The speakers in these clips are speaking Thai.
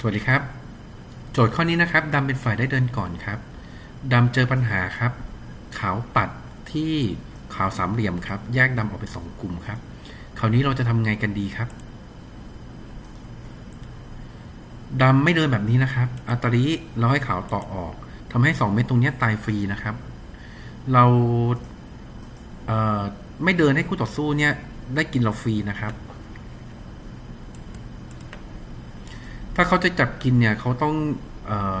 สวัสดีครับ โจทย์ข้อนี้นะครับดำเป็นฝ่ายได้เดินก่อนครับดำเจอปัญหาครับ ขาวปัดที่ขาวสามเหลี่ยมครับ แยกดำออกเป็นสองกลุ่มครับ คราวนี้เราจะทำไงกันดีครับดำไม่เดินแบบนี้นะครับ อัตริเราให้ขาวต่อออกทำให้สองเม็ดตรงนี้ตายฟรีนะครับ เราเไม่เดินให้คู่ต่อสู้เนี่ยได้กินเราฟรีนะครับ ถ้าเขาจะจับกินเนี่ยเขาต้องเออ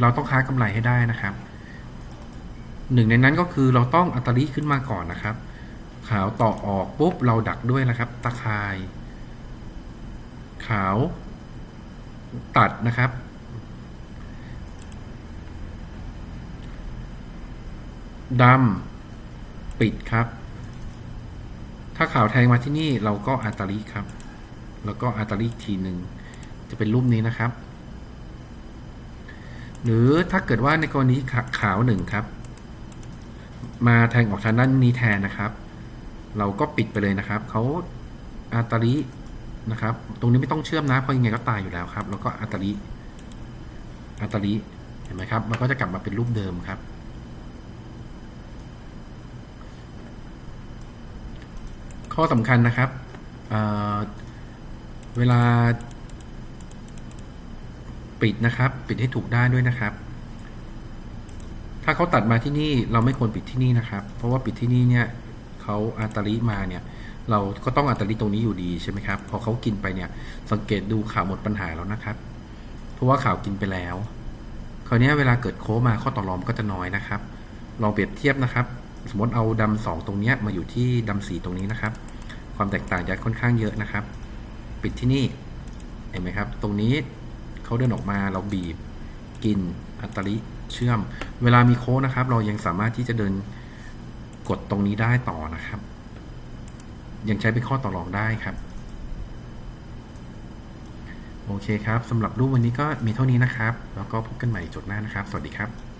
เราต้องค้ากำไรให้ได้นะครับหนึ่งในนั้นก็คือเราต้องอัตริขึ้นมาก่อนนะครับ ขาวต่อออกปุ๊บเราดักด้วยนะครับ ตะคาย ขาวตัดนะครับ ดำปิดครับ ถ้าขาวแทงมาที่นี่เราก็อัตริครับ แล้วก็อัตริอีทีหนึ่ง จะเป็นรูปนี้นะครับ หรือถ้าเกิดว่าในกรณีขาวหนึ่งครับ มาแทงออกทางด้านนี้แทนนะครับ เราก็ปิดไปเลยนะครับเขาอาตารินะครับ ตรงนี้ไม่ต้องเชื่อมนะเพราะยังไงก็ตายอยู่แล้วครับ แล้วก็อาตาริอาตาริเห็นไหมครับ มันก็จะกลับมาเป็นรูปเดิมครับข้อสำคัญนะครับเเวลา ปิดนะครับ ปิดให้ถูกด้านด้วยนะครับ ถ้าเขาตัดมาที่นี่เราไม่ควรปิดที่นี่นะครับ เพราะว่าปิดที่นี่เนี่ยเขาอัตริมาเนี่ยเราก็ต้องอัตริตรงนี้อยู่ดีใช่ไหมครับ พอเขากินไปเนี่ยสังเกตดูข่าวหมดปัญหาแล้วนะครับ เพราะว่าข่าวกินไปแล้ว คราวนี้เวลาเกิดโค้มาข้อต่อรองก็จะน้อยนะครับ ลองเปรียบเทียบนะครับ สมมติเอาดำสองตรงเนี้ยมาอยู่ที่ดำสีตรงนี้นะครับ ความแตกต่างจะค่อนข้างเยอะนะครับ ปิดที่นี่ เห็นไหมครับ ตรงนี้ เขาเดินออกมาเราบีบ กินอัตริเชื่อม เวลามีโค้ดนะครับ เรายังสามารถที่จะเดินกดตรงนี้ได้ต่อนะครับ ยังใช้เป็นข้อต่อรองได้ครับ โอเคครับสำหรับรูปวันนี้ก็มีเท่านี้นะครับ แล้วก็พบกันใหม่จุดหน้านะครับ สวัสดีครับ